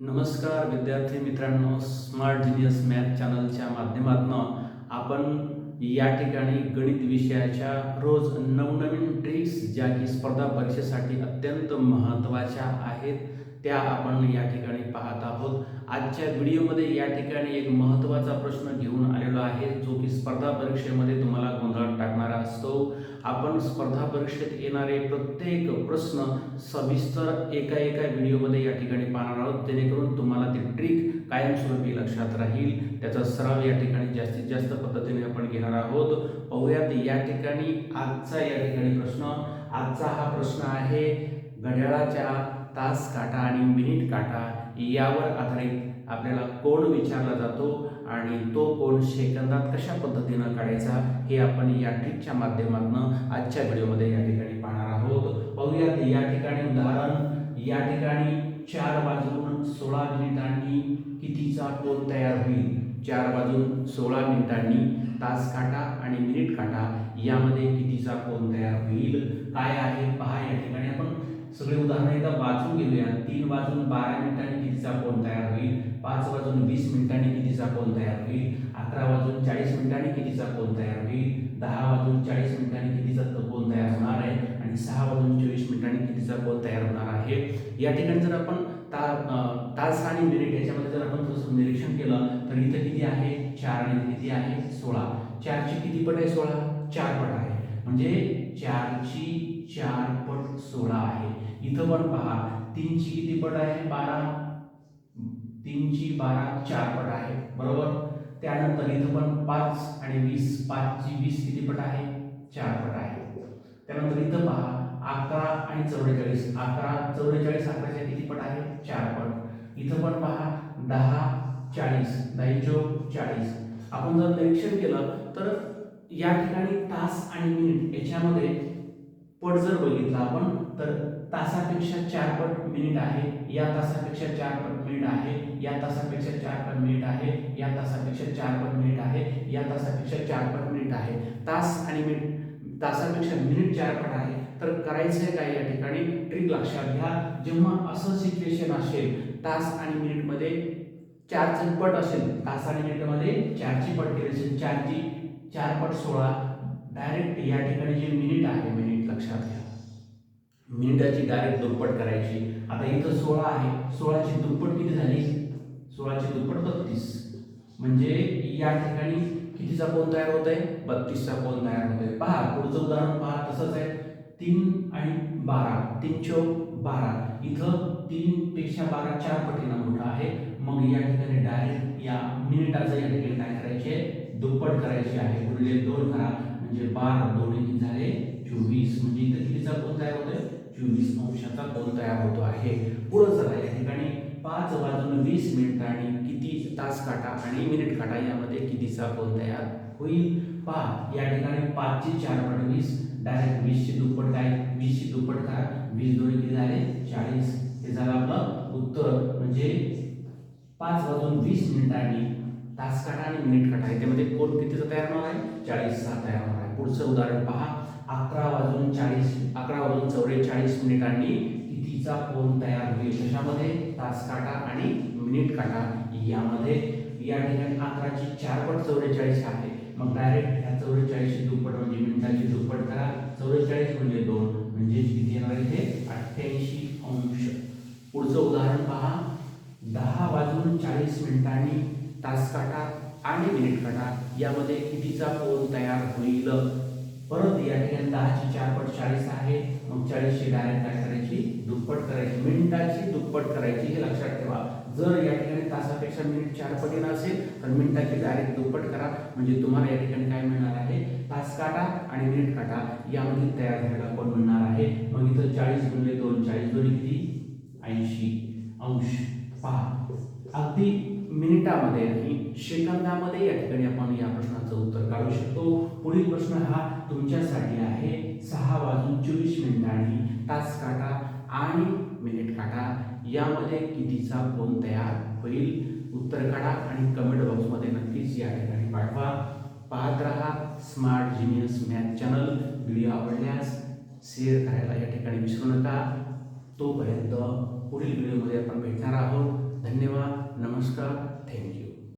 नमस्कार विद्यार्थी मित्रांनो स्मार्ट जिनियस मॅथ चॅनलच्या माध्यमातून आपण या ठिकाणी गणित विषयाच्या रोज नवनवीन ट्रिक्स ज्या की स्पर्धा परीक्षेसाठी अत्यंत महत्त्वाच्या आहेत त्या आपण या ठिकाणी पाहत आहोत. आजच्या व्हिडिओमध्ये या ठिकाणी एक महत्त्वाचा प्रश्न घेऊन आलेलो आहे जो की स्पर्धा परीक्षेमध्ये तुम्हाला गोंधळात टाकणारा असतो. आपण स्पर्धा परीक्षेत येणारे प्रत्येक प्रश्न सविस्तर एका एका व्हिडिओमध्ये या ठिकाणी पाहणार आहोत. जेणेकरून तुम्हाला ती ट्रिक कायमस्वरूपी लक्षात राहील. त्याचा सराव या ठिकाणी जास्तीत जास्त पद्धतीने आपण घेणार आहोत. पाहुयात या ठिकाणी आजचा या ठिकाणी प्रश्न. आजचा हा प्रश्न आहे घड्याळाच्या तास काटा आणि मिनिट काटा यावर आधारित आपल्याला कोण विचारला जातो आणि तो कोण सेकंदात कशा पद्धतीनं काढायचा हे आपण या ट्रिकच्या माध्यमातून आजच्या व्हिडिओमध्ये या ठिकाणी पाहणार आहोत. पाहूयात या ठिकाणी उदाहरण या ठिकाणी चार बाजून सोळा मिनिटांनी कितीचा कोण तयार होईल? चार बाजून सोळा मिनिटांनी तास काटा आणि मिनिट काटा यामध्ये कितीचा कोण तयार होईल? काय आहे? पहा या ठिकाणी आपण सगळे उदाहरण एकदा वाचून घेऊया. तीन वाजून बारा मिनिटांनी कितीचा कोण तयार होईल? पाच वाजून वीस मिनिटांनी कितीचा कोण तयार होईल? अकरा वाजून चाळीस मिनिटांनी कितीचा कोण तयार होईल? दहा वाजून चाळीस मिनिटांनी कितीचा कोण तयार होणार आहे? आणि सहा वाजून चोवीस मिनिटांनी कितीचा कोण तयार होणार आहे? या ठिकाणी जर आपण ता तास आणि मिनिट याच्यामध्ये जर आपण थोडंसं निरीक्षण केलं तर इथं किती आहे? चार आणि किती आहे? सोळा. चारची किती पट आहे सोळा? चार पट आहे. म्हणजे चारची चार पट सोळा आहे. इथं पण पहा तीनची किती पट आहे? बारा. तीनची बारा चार पट आहे. बरोबर? त्यानंतर इथं पण पाच आणि वीस. पाचची वीस किती पट आहे? चार पट आहे. त्यानंतर इथं पहा अकरा आणि चौवेचाळीस. अकरा चौवेचाळीस अकराच्या किती पट आहे? चार पट. इथं पण पहा दहा चाळीस. दहा चौक चाळीस. आपण जर निरीक्षण केलं तर या ठिकाणी तास आणि मिनिट याच्यामध्ये पट जर बघितला आपण तर तासापेक्षा चार पट मिनिट आहे या तासापेक्षा चार पट मिनिट आहे या तासापेक्षा चार पट मिनिट आहे या तासापेक्षा चार पट मिनिट आहे या तासापेक्षा चार पट मिनिट आहे. तास आणि मिनिट तासापेक्षा मिनिट चार पट आहे. तर करायचं आहे काय या ठिकाणी? ट्रिक लक्षात घ्या. जेव्हा असं सिच्युएशन असेल तास आणि मिनिटमध्ये चारचे पट असेल तास आणि मिनिटमध्ये चारची पट केली असेल चारची चार पट सोळा. डायरेक्ट या ठिकाणी जे मिनिट आहे मिनिट लक्षात घ्या. मिनिटाची डायरेक्ट दुप्पट करायची. आता इथं सोळा आहे. सोळाची दुप्पट किती झाली? सोळाची दुप्पट बत्तीस. म्हणजे या ठिकाणी कितीचा कोण तयार होत आहे बत्तीसचा कोण तयार होत आहे पहा पुढचं उदाहरण पहा तसंच आहे. तीन आणि बारा. तीन चौक बारा. इथं तीन पेक्षा बारा चार पटीनं मोठा आहे. मग या ठिकाणी डायरेक्ट या मिनिटाचं या ठिकाणी काय करायचे? दुप्पट करायचे आहे. गुणिले दोन करा. म्हणजे बारा दोन झाले? चोवीस. म्हणजे इथं कितीचा कोण तयार होतोय? चोवीस अंशाचा कोण तयार होतो आहे. पुढं चला या ठिकाणी पाच वाजून वीस मिनिटांनी किती तास काटा आणि मिनिट काटा यामध्ये कितीचा कोण तयार होईल? पहा या ठिकाणी पाचचे चार पट वीस डायरेक्ट वीसची दुप्पट काय? वीसची दुप्पट काय वीस दोन किती झाले? चाळीस. हे झालं आपलं उत्तर. म्हणजे पाच वाजून वीस मिनिटांनी तास काटा आणि मिनिट काटा. याच्यामध्ये कोण कितीचा तयार होणार आहे? चाळीसचा तयार होणार आहे. पुढचं उदाहरण पहा. अकरा वाजून चाळीस अकरा वाजून चौवेचाळीस मिनिटांनी कितीचा कोण तयार होईल. कशामध्ये? तास काटा आणि मिनिट काटा यामध्ये. या ठिकाणी अकराची चारपट चौवेचाळीस आहे. मग डायरेक्ट ह्या चौवेचाळीसची दुप्पट म्हणजे मिनिटाची दुप्पट करा. चौवेचाळीस म्हणजे दोन म्हणजे किती येणार इथे? अठ्ठ्याऐंशी अंश. पुढचं उदाहरण पहा. दहा वाजून चाळीस मिनिटांनी तास काटा आणि मिनिट काटा यामध्ये कितीचा कोण तयार होईल? परत या ठिकाणी दहाची चार पट चाळीस आहे. मग चाळीसची डायरेक्ट काय करायची? दुप्पट करायची. मिनिटाची दुप्पट करायची हे लक्षात ठेवा. जर या ठिकाणी तासापेक्षा मिनिट चार पटीनं असेल तर मिनिटाची डायरेक्ट दुप्पट करा. म्हणजे तुम्हाला या ठिकाणी काय मिळणार आहे? तास काटा आणि मिनिट काटा. यामध्ये तयार झालेला कोण मिळणार आहे? मग इथं चाळीस गुणले दोन चाळीस दोन किती? ऐंशी. अंश. पहा. अगदी मिनिटामध्ये आणि सेकंदामध्ये या ठिकाणी आपण या प्रश्नाचं उत्तर काढू शकतो पुढील प्रश्न हा तुमच्यासाठी आहे. सहा वाजून चोवीस मिनिटांनी तास काटा आणि मिनिट काटा यामध्ये कितीचा फोन तयार होईल? उत्तर काढा आणि कमेंट बॉक्समध्ये नक्कीच या ठिकाणी पाठवा. पाहत राहा smart genius math channel video आवडल्यास शेअर करायला या ठिकाणी विसरू नका. तोपर्यंत पुढील व्हिडिओमध्ये आपण भेटणार आहोत. धन्यवाद. नमस्कार. थँक्यू